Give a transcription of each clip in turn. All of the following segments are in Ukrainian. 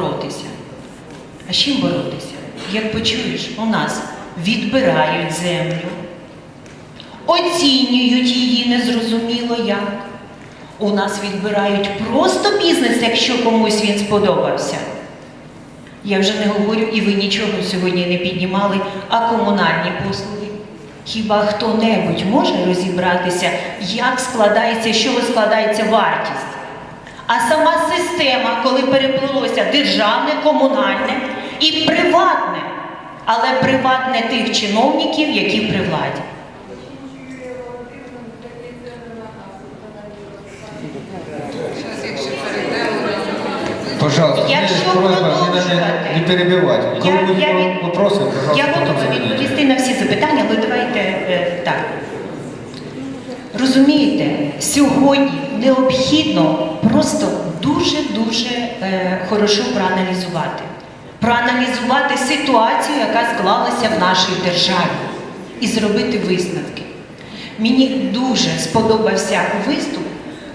боротися. А з чим боротися? Як почуєш, у нас відбирають землю, оцінюють її незрозуміло як. У нас відбирають просто бізнес, якщо комусь він сподобався. Я вже не говорю, і ви нічого сьогодні не піднімали, а комунальні послуги. Хіба хто-небудь може розібратися, як складається, чого складається вартість? А сама система, коли переплилося державне, комунальне і приватне, але приватне тих чиновників, які при владі. Пожалуйста, Якщо продовжувати, не, перебивать. Я, я, пожалуйста, я готова відповісти на всі запитання, але давайте е, так. Розумієте, сьогодні необхідно просто дуже-дуже е, хорошо проаналізувати. Проаналізувати ситуацію, яка склалася в нашій державі, і зробити висновки. Мені дуже сподобався виступ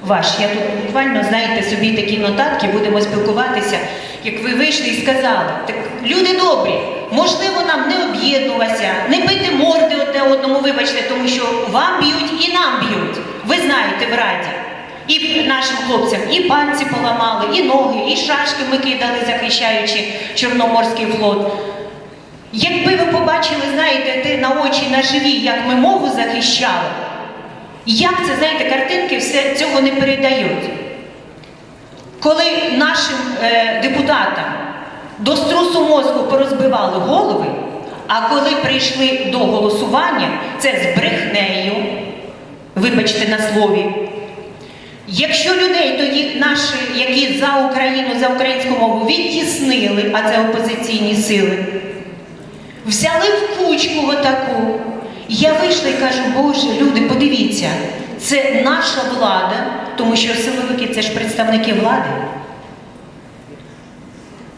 ваш. Я тут буквально, знаєте, собі такі нотатки, будемо спілкуватися, як ви вийшли і сказали, так люди добрі, можливо, нам не об'єднуватися, не бити морди одне одному, вибачте, тому що вам б'ють і нам б'ють. Ви знаєте в раді. І нашим хлопцям і пальці поламали, і ноги, і шашки ми кидали, захищаючи Чорноморський флот. Якби ви побачили, знаєте, ти на очі на живі, як ми мову захищали, як це, знаєте, картинки все цього не передають. Коли нашим е, депутатам до струсу мозку порозбивали голови, а коли прийшли до голосування, це з брехнею, вибачте на слові. Якщо людей тоді наші, які за Україну, за українську мову відтіснили, а це опозиційні сили, взяли в кучку отаку. Я вийшла і кажу, Боже, люди, подивіться, це наша влада, тому що силовики це ж представники влади.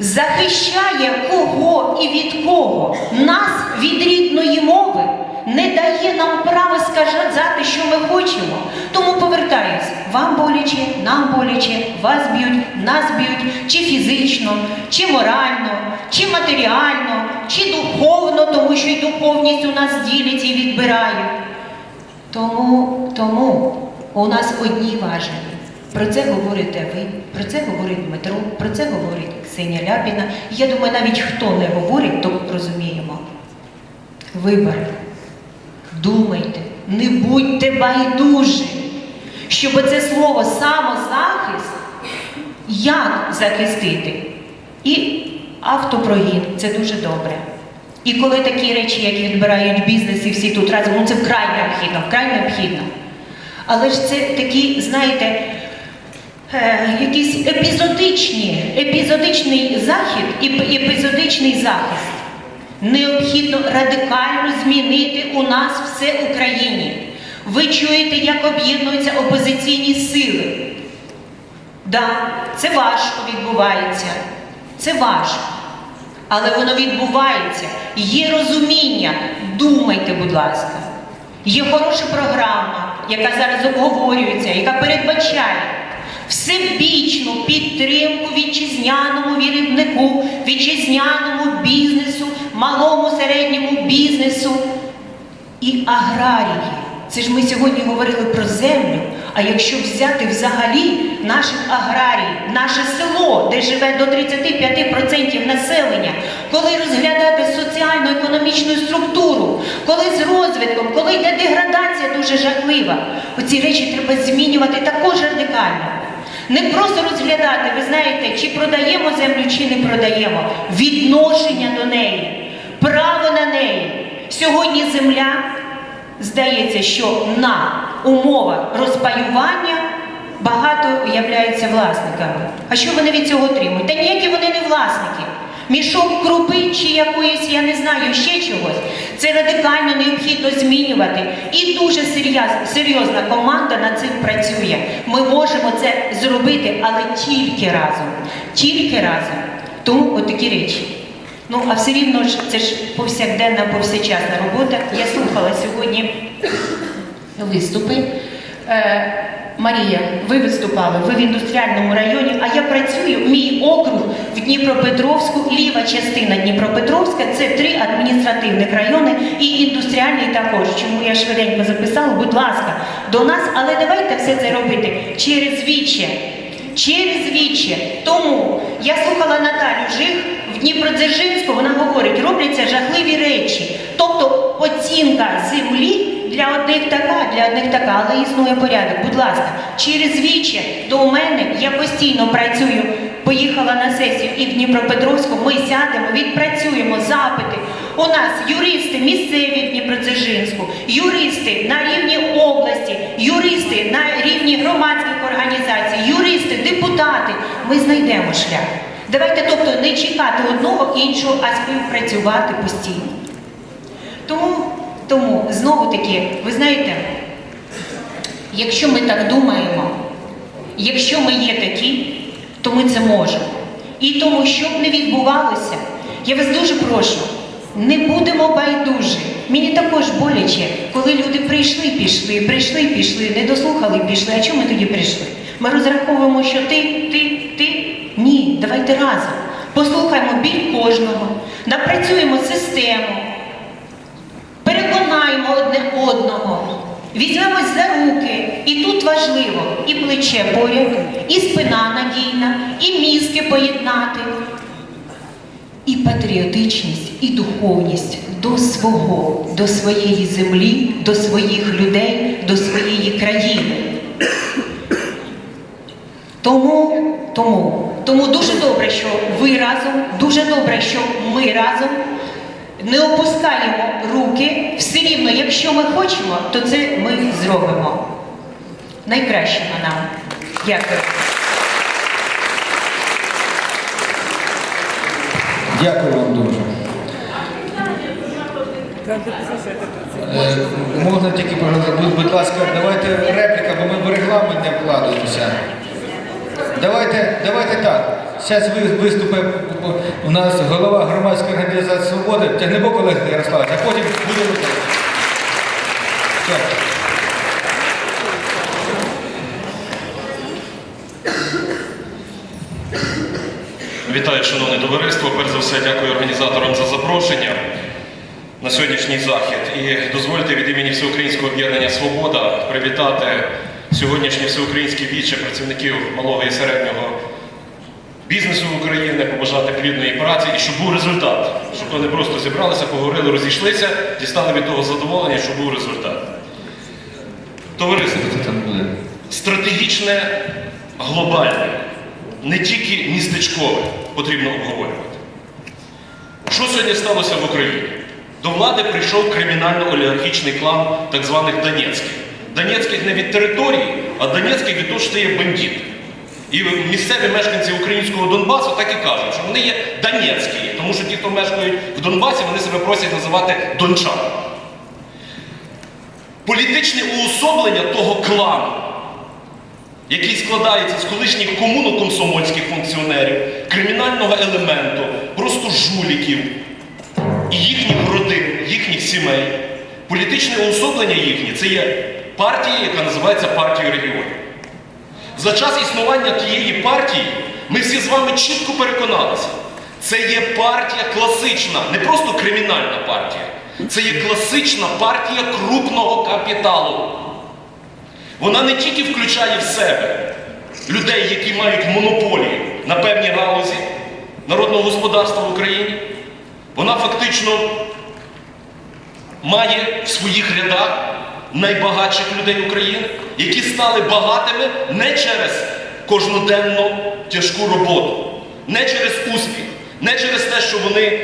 Захищає кого і від кого? Нас від рідної мови не дає нам права сказати, що ми хочемо. Тому повертаюсь, вам боляче, нам боляче, вас б'ють, нас б'ють, чи фізично, чи морально, чи матеріально, чи духовно, тому що й духовність у нас ділять і відбирають. Тому, тому у нас одні важелі. Про це говорите ви, про це говорить Дмитро, про це говорить Ксенія Ляпіна. Я думаю, навіть хто не говорить, то розуміємо. Вибори. Думайте, не будьте байдужі, щоб це слово самозахист як захистити. І автопрогін це дуже добре. І коли такі речі, які відбирають бізнес, і всі тут разом, ну це вкрай необхідно, вкрай необхідно. Але ж це такі, знаєте, е, якісь епізодичні, епізодичний захід і епізодичний захист. Необхідно радикально змінити у нас все в Україні. Ви чуєте, як об'єднуються опозиційні сили. Да, це важко відбувається. Це важко. Але воно відбувається. Є розуміння. Думайте, будь ласка. Є хороша програма, яка зараз обговорюється, яка передбачає всебічну підтримку вітчизняному виробнику, вітчизняному бізнесу, малому середньому бізнесу і аграрії. Це ж ми сьогодні говорили про землю. А якщо взяти взагалі наших аграріїв, наше село, де живе до 35% населення, коли розглядати соціально-економічну структуру, коли з розвитком, коли йде деградація дуже жахлива, оці речі треба змінювати також радикально. Не просто розглядати, ви знаєте, чи продаємо землю, чи не продаємо. Відношення до неї, право на неї. Сьогодні земля здається, що на умовах розпаювання багато являються власниками. А що вони від цього отримують? Та ніякі вони не власники. Мішок крупи чи якоїсь, я не знаю, ще чогось. Це радикально необхідно змінювати. І дуже серйозна, команда над цим працює. Ми можемо це зробити, але тільки разом. Тільки разом. Тому отакі речі. Ну, а все рівно ж це ж повсякденна, повсякчасна робота. Я слухала сьогодні виступи. Марія, ви виступали, ви в індустріальному районі, а я працюю, мій округ в Дніпропетровську, ліва частина Дніпропетровська, це три адміністративних райони і індустріальний також. Чому я швиденько записала, будь ласка, до нас, але давайте все це робити через віче. Через віче. Тому я слухала Наталю Жих в Дніпродзержинську, вона говорить, робляться жахливі речі. Тобто оцінка землі для одних така, для одних така, але існує порядок. Будь ласка, через віче до мене я постійно працюю. Поїхала на сесію і в Дніпропетровську. Ми сядемо, відпрацюємо запити. У нас юристи місцеві в Дніпродзержинську, юристи на рівні області, юристи на рівні громадських організацій, юристи, депутати. Ми знайдемо шлях. Давайте, тобто, не чекати одного іншого, а співпрацювати постійно. Тому, тому знову таки, ви знаєте, якщо ми так думаємо, якщо ми є такі, то ми це можемо. І тому, що б не відбувалося, я вас дуже прошу, не будемо байдужі. Мені також боляче, коли люди прийшли, пішли, прийшли, пішли, не дослухали, пішли. А чому ми тоді прийшли? Ми розраховуємо, що ти, ти, ти. Ні, давайте разом. Послухаємо біль кожного, напрацюємо систему, переконаємо одне одного, візьмемось за руки, і тут важливо і плече поряд, і спина надійна, і мізки поєднати, і патріотичність, і духовність до свого, до своєї землі, до своїх людей, до своєї країни. Тому, тому, тому дуже добре, що ви разом, дуже добре, що ми разом не опускаємо руки. Рівно, якщо ми хочемо, то це ми зробимо. Найкращого нам. Дякую. Дякую вам дуже. Е, Можна тільки, будь ласка, давайте репліка, бо ми в регламент не вкладаємося. Давайте, давайте так. Зараз ви виступить у нас голова громадської організації Свободи, Тягнебок Олег Ярославович, а потім буде Вітаю, шановне товариство. Перш за все, дякую організаторам за запрошення на сьогоднішній захід. І дозвольте від імені Всеукраїнського об'єднання Свобода привітати сьогоднішні всеукраїнські віче працівників малого і середнього бізнесу України, побажати плідної праці і щоб був результат. Щоб вони просто зібралися, поговорили, розійшлися, дістали від того задоволення, щоб був результат. Товариство, стратегічне, глобальне, не тільки містечкове потрібно обговорювати. Що сьогодні сталося в Україні? До влади прийшов кримінально-олігархічний клан так званих Донецьких. Донецьких не від території, а Донецьких від того, що це є бандит. І місцеві мешканці українського Донбасу так і кажуть, що вони є Донецькі, тому що ті, хто мешкають в Донбасі, вони себе просять називати дончани. Політичне уособлення того клану, який складається з колишніх комуно-комсомольських функціонерів, кримінального елементу, просто жуліків і їхніх родин, їхніх сімей. Політичне уособлення їхнє це є партія, яка називається партією регіонів. За час існування тієї партії ми всі з вами чітко переконалися, це є партія класична, не просто кримінальна партія, це є класична партія крупного капіталу. Вона не тільки включає в себе людей, які мають монополії на певній галузі народного господарства в Україні, вона фактично має в своїх рядах найбагатших людей України, які стали багатими не через кожноденну тяжку роботу, не через успіх, не через те, що вони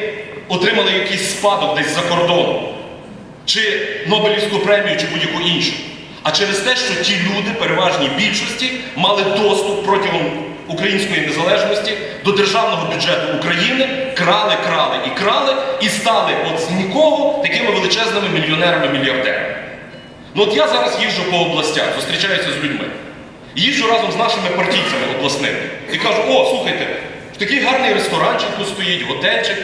отримали якийсь спадок десь за кордоном, чи Нобелівську премію, чи будь-яку іншу, а через те, що ті люди, переважній більшості, мали доступ протягом української незалежності до державного бюджету України, крали, крали і крали, і стали от з нікого такими величезними мільйонерами-мільярдерами. Ну от я зараз їжджу по областях, зустрічаюся з людьми. Їжджу разом з нашими партійцями обласними і кажу, о, слухайте, такий гарний ресторанчик тут стоїть, готельчик.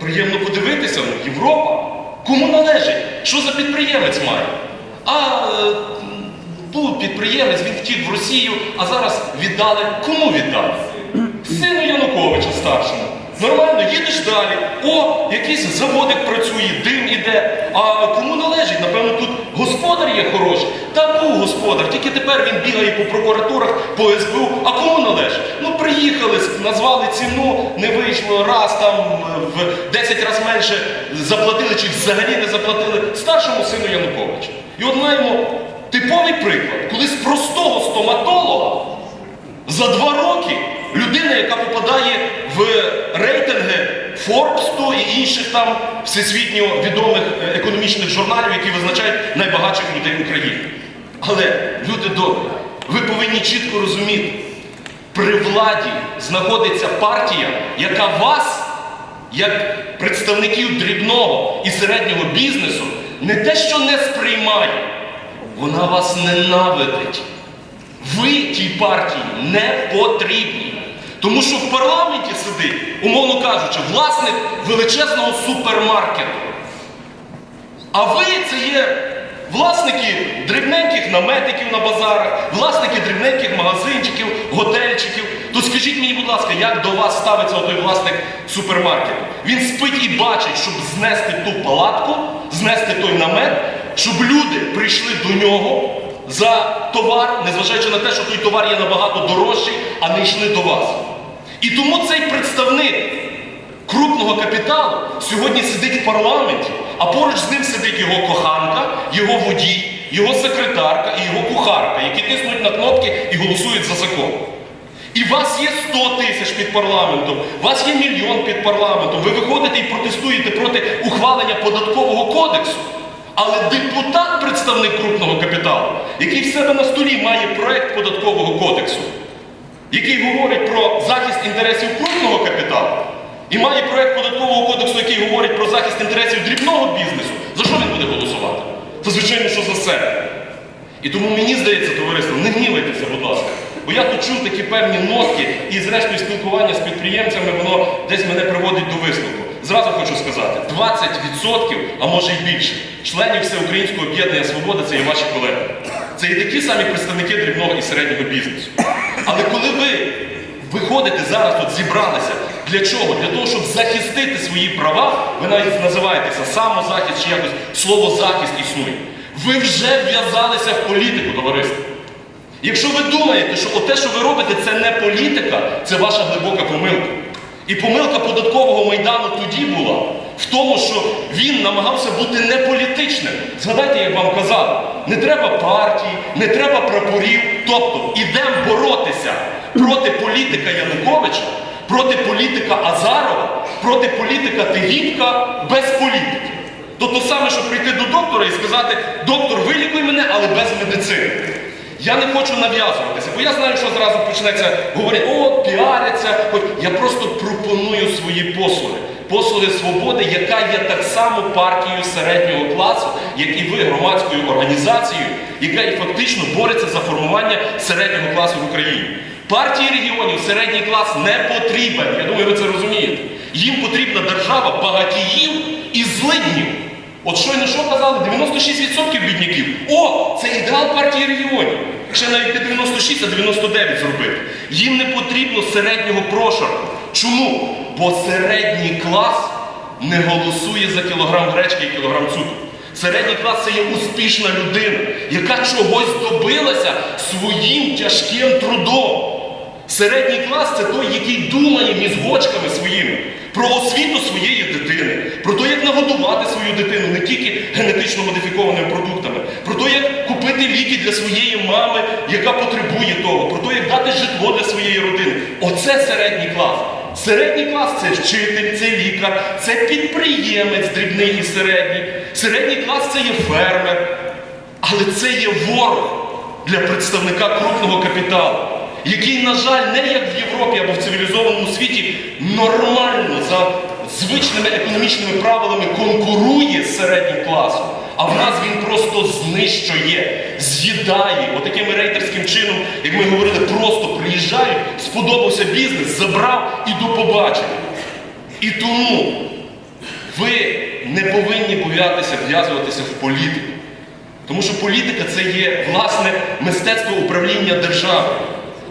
Приємно подивитися, ну, Європа. Кому належить? Що за підприємець має? А е, був підприємець, він втік в Росію, а зараз віддали. Кому віддали? Сину Януковича старшому. Нормально, їдеш далі. О, якийсь заводик працює, дим іде. А кому належить? Напевно, тут господар є хороший. Та був господар, тільки тепер він бігає по прокуратурах, по СБУ. А кому належить? Ну приїхали, назвали ціну, не вийшло, раз там е, в 10 разів менше заплатили чи взагалі не заплатили старшому сину Януковича. І от маємо типовий приклад, коли з простого стоматолога за два роки людина, яка попадає в рейтинги Форбсту і інших там всесвітньо відомих е, економічних журналів, які визначають найбагатших людей України. Але, люди добрі, ви повинні чітко розуміти, при владі знаходиться партія, яка вас, як представників дрібного і середнього бізнесу, не те, що не сприймає, вона вас ненавидить. Ви тій партії не потрібні. Тому що в парламенті сидить, умовно кажучи, власник величезного супермаркету. А ви це є власники дрібненьких наметиків на базарах, власники дрібненьких магазинчиків, готельчиків. То скажіть мені, будь ласка, як до вас ставиться той власник супермаркету? Він спить і бачить, щоб знести ту палатку, знести той намет, щоб люди прийшли до нього за товар, незважаючи на те, що той товар є набагато дорожчий, а не йшли до вас. І тому цей представник крупного капіталу сьогодні сидить в парламенті, а поруч з ним сидить його коханка, його водій, його секретарка і його кухарка, які тиснуть на кнопки і голосують за закон. І вас є 100 тисяч під парламентом, вас є мільйон під парламентом. Ви виходите і протестуєте проти ухвалення податкового кодексу. Але депутат, представник крупного капіталу, який в себе на столі має проект податкового кодексу, який говорить про захист інтересів крупного капіталу, і має проект податкового кодексу, який говорить про захист інтересів дрібного бізнесу, за що він буде голосувати? Та звичайно, що за себе. І тому мені здається, товариство, не гнівайтеся, будь ласка. Бо я тут чув такі певні нотки, і зрештою спілкування з підприємцями, воно десь мене приводить до висновку. Зразу хочу сказати, 20%, а може й більше, членів Всеукраїнського об'єднання Свобода це є ваші колеги. Це і такі самі представники дрібного і середнього бізнесу. Але коли ви виходите зараз тут зібралися, для чого? Для того, щоб захистити свої права, ви навіть називаєтеся самозахист чи якось слово захист існує. Ви вже вв'язалися в політику, товариство. Якщо ви думаєте, що те, що ви робите, це не політика, це ваша глибока помилка. І помилка податкового майдану тоді була в тому, що він намагався бути не політичним. Згадайте, як вам казав, не треба партій, не треба прапорів. Тобто ідемо боротися проти політика Януковича, проти політика Азарова, проти політика Тигіпка без політики. То те саме, що прийти до доктора і сказати, доктор, вилікуй мене, але без медицини. Я не хочу нав'язуватися, бо я знаю, що зразу почнеться говорити, о, піаряться. Я просто пропоную свої послуги. Послуги свободи, яка є так само партією середнього класу, як і ви громадською організацією, яка і фактично бореться за формування середнього класу в Україні. Партії регіонів середній клас не потрібен. Я думаю, ви це розумієте. Їм потрібна держава багатіїв і злиднів. От щойно що казали? 96% бідняків. О, це ідеал партії регіонів. Ще навіть не 96, а 99 зробити. Їм не потрібно середнього прошарку. Чому? Бо середній клас не голосує за кілограм гречки і кілограм цукру. Середній клас це є успішна людина, яка чогось добилася своїм тяжким трудом. Середній клас це той, який думає мізгочками своїми про освіту своєї дитини, про те, як нагодувати свою дитину не тільки генетично модифікованими продуктами, про те, як купити ліки для своєї мами, яка потребує того, про те, як дати житло для своєї родини. Оце середній клас. Середній клас це вчитель, це лікар, це підприємець дрібний і середній. Середній клас це є фермер. Але це є ворог для представника крупного капіталу, який, на жаль, не як в Європі або в цивілізованому світі нормально за звичними економічними правилами конкурує з середнім класом. А в нас він просто знищує, з'їдає. Отаким рейтерським чином, як ми говорили, просто приїжджають, сподобався бізнес, забрав і до побачення. І тому ви не повинні боятися в'язуватися в політику. Тому що політика це є власне мистецтво управління державою.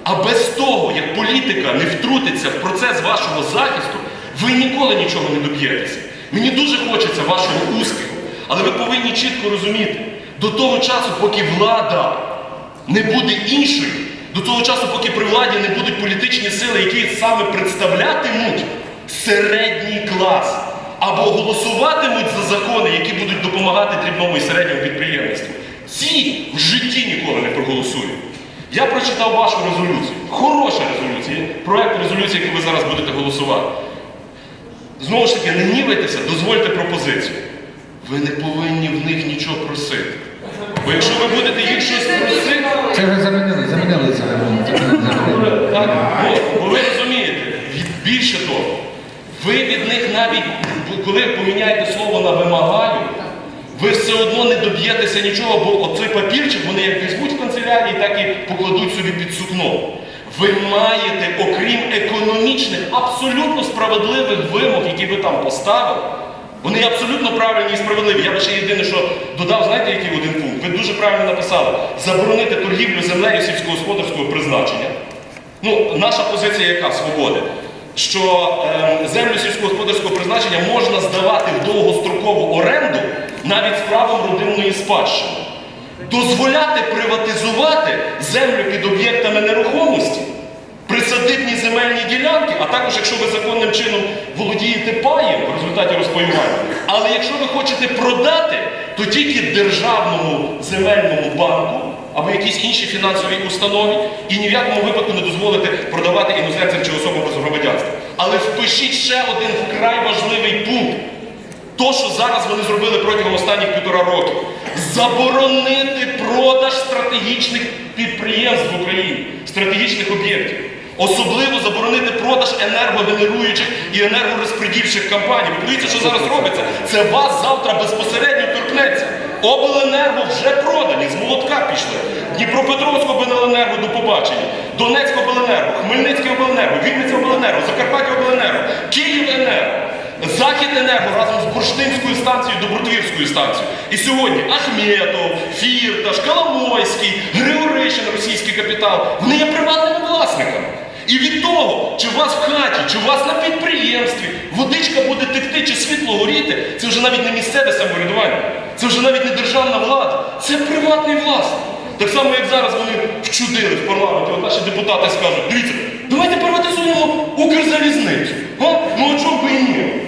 А без того, як політика не втрутиться в процес вашого захисту, ви ніколи нічого не доб'єтеся. Мені дуже хочеться вашого успіху, але ви повинні чітко розуміти, до того часу, поки влада не буде іншою, до того часу, поки при владі не будуть політичні сили, які саме представлятимуть середній клас, або голосуватимуть за закони, які будуть допомагати дрібному і середньому підприємництву. Ці в житті ніколи не проголосують. Я прочитав вашу резолюцію. Хороша резолюція, проект резолюції, який ви зараз будете голосувати. Знову ж таки, не гнівайтеся, дозвольте пропозицію. Ви не повинні в них нічого просити. Бо якщо ви будете їх щось просити, Це вже замінили, замінили це. так, ну, бо ви розумієте, більше того, ви від них навіть, коли поміняєте слово на вимагаю, ви все одно не доб'єтеся нічого, бо оцей папірчик вони як візьмуть в так і покладуть собі під сукно. Ви маєте, окрім економічних, абсолютно справедливих вимог, які ви там поставили, вони абсолютно правильні і справедливі. Я би ще єдине, що додав, знаєте, який один пункт? Ви дуже правильно написали: заборонити торгівлю землею сільськогосподарського призначення. Ну, наша позиція яка свободи? Що е, землю сільськогосподарського призначення можна здавати в довгострокову оренду навіть з правом родинної спадщини. Дозволяти приватизувати землю під об'єктами нерухомості, присадибні земельні ділянки, а також якщо ви законним чином володієте паєм в результаті розпаювання. Але якщо ви хочете продати, то тільки державному земельному банку або якійсь іншій фінансовій установі і ні в якому випадку не дозволите продавати іноземцям чи особам без громадянства. Але впишіть ще один вкрай важливий пункт. То, що зараз вони зробили протягом останніх півтора років, заборонити продаж стратегічних підприємств в Україні, стратегічних об'єктів. Особливо заборонити продаж енергогенеруючих і енергорозпредільчих компаній. Ви подивіться, що зараз робиться. Це вас завтра безпосередньо торкнеться. Обленерго вже продані, з молотка пішли. Дніпропетровську обленерго до побачення, Донецьк обленерго, Хмельницький обленерго, Вінниця обленерго, Закарпаття обленерго, Київ енерго. Захід енерго разом з Бурштинською станцією, Добротвірською станцією. І сьогодні Ахметов, Фірташ, Коломойський, Григоришин, російський капітал, вони є приватними власниками. І від того, чи у вас в хаті, чи у вас на підприємстві водичка буде текти, чи світло горіти, це вже навіть не місцеве самоврядування, це вже навіть не державна влада, це приватний власник. Так само, як зараз вони вчудили в парламенті, от наші депутати скажуть, дивіться, давайте приватизуємо Укрзалізницю. А? Ну а чому би і ні?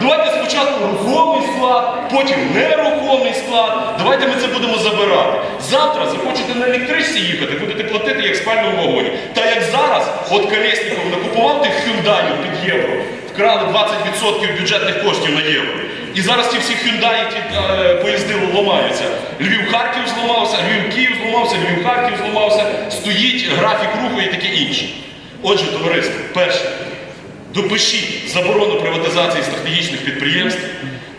Давайте спочатку рухомий склад, потім нерухомий склад. Давайте ми це будемо забирати. Завтра захочете на електричці їхати, будете платити як спальному вагоні. Та як зараз, от Колєсніков накупував тих хюндаїв під євро, вкрали 20% бюджетних коштів на євро. І зараз ті всі хюндаї, ті е, поїзди ламаються. Львів-Харків зламався, Львів-Київ зламався, Львів-Харків зламався, стоїть графік руху і таке інше. Отже, товариство, перше. Допишіть заборону приватизації стратегічних підприємств,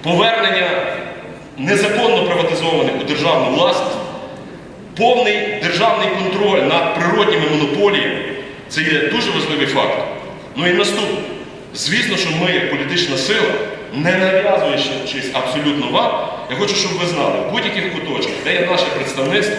повернення незаконно приватизованих у державну власність, повний державний контроль над природніми монополіями. Це є дуже важливий фактор. Ну і наступне. Звісно, що ми, як політична сила, не нав'язуючись абсолютно вам, я хочу, щоб ви знали, в будь-яких куточках, де є наше представництво,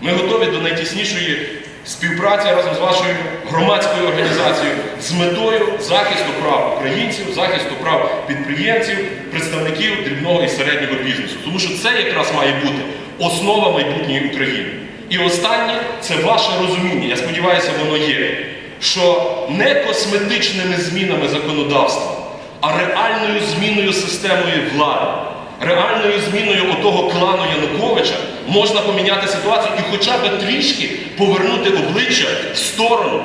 ми готові до найтіснішої співпраці разом з вашою громадською організацією з метою захисту прав українців, захисту прав підприємців, представників дрібного і середнього бізнесу. Тому що це якраз має бути основа майбутньої України. І останнє це ваше розуміння. Я сподіваюся, воно є. Що не косметичними змінами законодавства, а реальною зміною системою влади, реальною зміною отого клану Януковича можна поміняти ситуацію і хоча б трішки повернути обличчя в сторону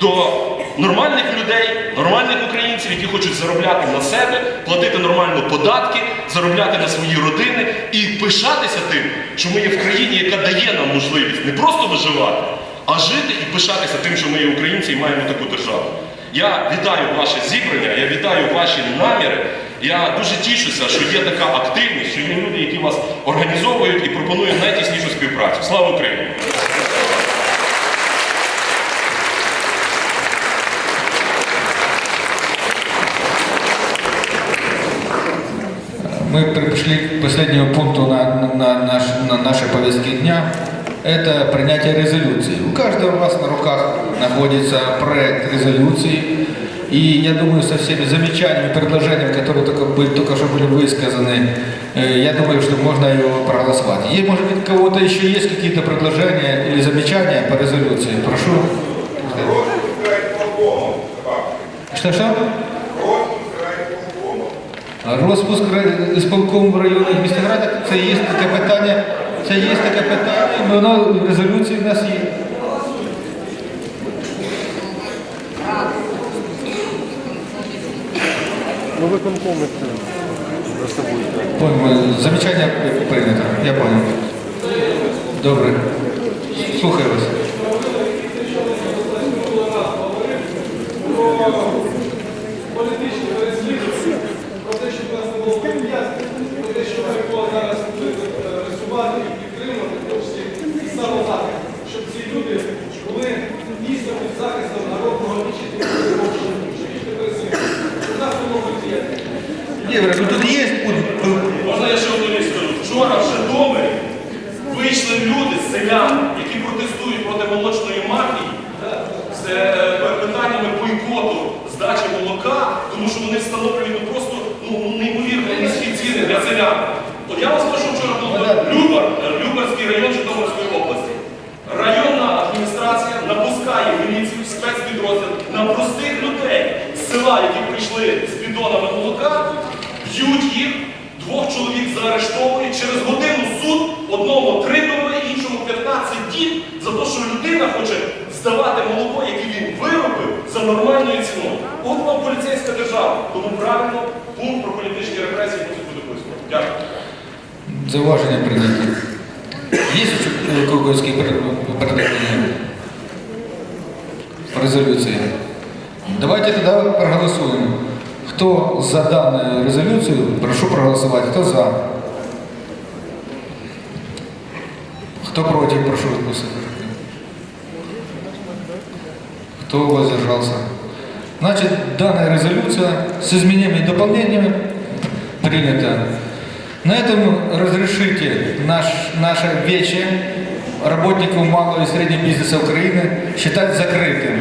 до нормальних людей, нормальних українців, які хочуть заробляти на себе, платити нормально податки, заробляти на свої родини і пишатися тим, що ми є в країні, яка дає нам можливість не просто виживати, а жити і пишатися тим, що ми є українці і маємо таку державу. Я вітаю ваше зібрання, я вітаю ваші наміри. Я дуже тішуся, що є така активність, що є люди, які вас організовують і пропонують найтіснішу співпрацю. Слава Україні! Мы пришли к последнему пункту на, на, на наш, на нашей повестке дня. Это принятие резолюции. У каждого у вас на руках находится проект резолюции. И я думаю, со всеми замечаниями, предложениями, которые только, были, только что были высказаны, э, я думаю, что можно его проголосовать. И, может быть, у кого-то еще есть какие-то предложения или замечания по резолюции? Прошу. Что-что? Розпуск ра- ісполкому в районних міських радах це є таке питання, це є таке питання, і воно в резолюції в нас є. Ну, виконкоми це за собою. Понял, замечання прийнято, я понял. Добре. Слухаю вас. про те, щоб нас було пов'язки, про те, що зараз рисувати і підтримувати, в тому числі і самозахист, щоб ці люди були дійсно під захистом народного вічити, що їх не переслідують. Щоб нас не було діяти. Ну тут є. Можна я ще одну річ скажу? Вчора в Житомирі вийшли люди, селяни, які протестують проти молочної мафії з е, питаннями бойкоту здачі молока, тому що вони встановлюють ну, просто ну, неймовірно низькі ціни для селян. От я вам скажу, вчора був Любар, е, Любарський район Житомирської області. Районна адміністрація напускає міліцію, спецпідрозділ на простих людей з села, які прийшли з бідонами молока, б'ють їх, двох чоловік заарештовують, через годину суд, одному три доби, іншому 15 діб, за те, що людина хоче здавати молоко, яке він виробив за нормальною ціною. От вам поліцейська держава. Тому правильно пункт про політичні репресії мусить бути висновок. Дякую. Зауваження прийняті. Є когось предложення по резолюції? Давайте тогда проголосуем. Кто за данную резолюцию, прошу проголосовать. Кто за? Кто против, прошу голосовать. Кто воздержался? Значит, данная резолюция с изменениями и дополнениями принята. На этом разрешите наш, наше вече работников малого и среднего бизнеса Украины считать закрытым.